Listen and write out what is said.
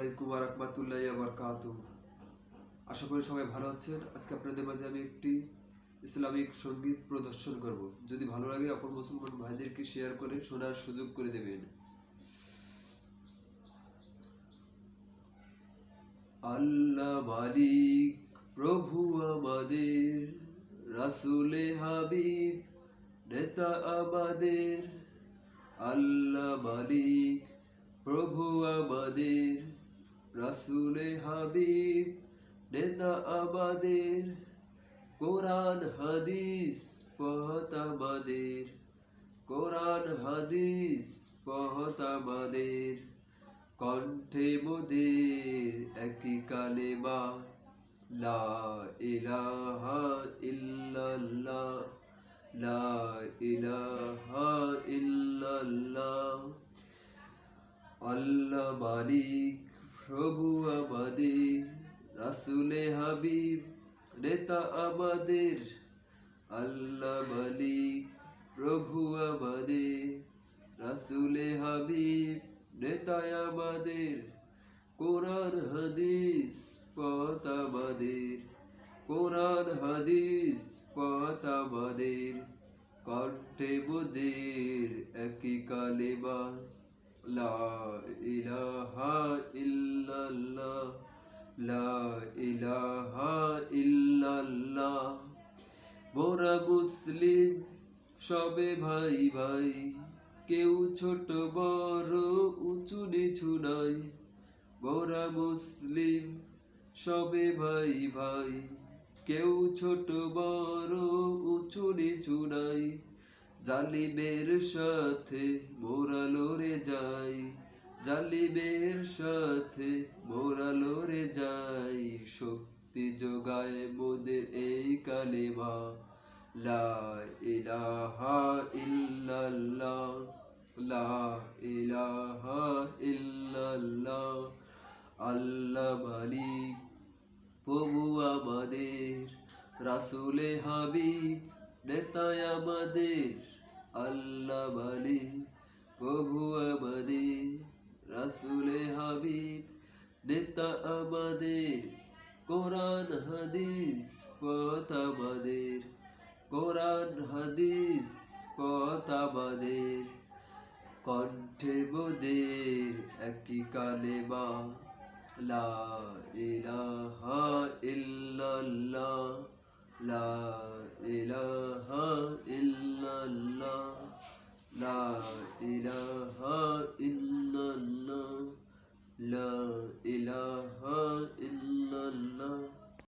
আলাইকুম রহমতুল্লাহ বরকাত আশা করি সবাই ভালো আছেন। আজকে আপনাদের মাঝে আমি একটি ইসলামিক সংগীত প্রদর্শন করব। যদি ভালো লাগে, অপর মুসলমান ভাইদেরকে শেয়ার করে শোনার সুযোগ করে দেবেন। আল্লাহ মালিক, প্রভু আমাদের, রাসুলে হাবিব, নেতা আমাদের। আল্লাহ মালিক, প্রভু আমাদের রাসুলে হাবিব, নেতা আমাদের। কোরআন, হাদিস, পহত আমাদের। কোরআন, হাদিস, পহত আমাদের। কণ্ঠে মোদের একই কালেমা, লা ইলাহা ইল্লাল্লাহ, লা ইলাহা ইল্লাল্লাহ। আল্লাহ মালিক প্রভু আমাদের, রাসুলে হাবিব, নেতা আমাদের, আল্লাহ মালিক, প্রভু আমাদের, রাসুলে হাবিব, নেতা আমাদের, কোরআন, হাদিস, পথ আমাদের, কোরআন, হাদিস, পথ আমাদের, কণ্ঠে মোদের একই কালেমা। লা ইলাহা ইল্লাল্লাহ, লা ইলাহা ইল্লাল্লাহ। মোরা মুসলিম, সবে ভাই ভাই, কেউ ছোট, বড়, উঁচু, নিচু নাই। মোরা মুসলিম, সবে ভাই ভাই, কেউ ছোট, বড়, উঁচু, নিচু নাই। জালিমের সাথে মোরা লড়ে যাই জালিমের সাথে মোরা লড়ে যাই, শক্তি যোগায় মোদের এই কালেমা, লা ইলাহা ইল্লাল্লাহ, লা ইলাহা ইল্লাল্লাহ, আল্লাহ মালিক, প্রভু আমাদের, রাসুলে হাবিব নেতায় আমাদের, আল্লাহ মালিক প্রভু আমাদের, রাসুলে হাবিব, নেতা আমাদের, কোরআন, হাদিস, পথ আমাদের, কোরআন, হাদিস, পথ আমাদের। কণ্ঠে মোদের একই কালেমা, লা ইলাহা ইল্লাল্লাহ, লা ইল্লাল্লাহ লা ইলাহা ইল্লাল্লাহ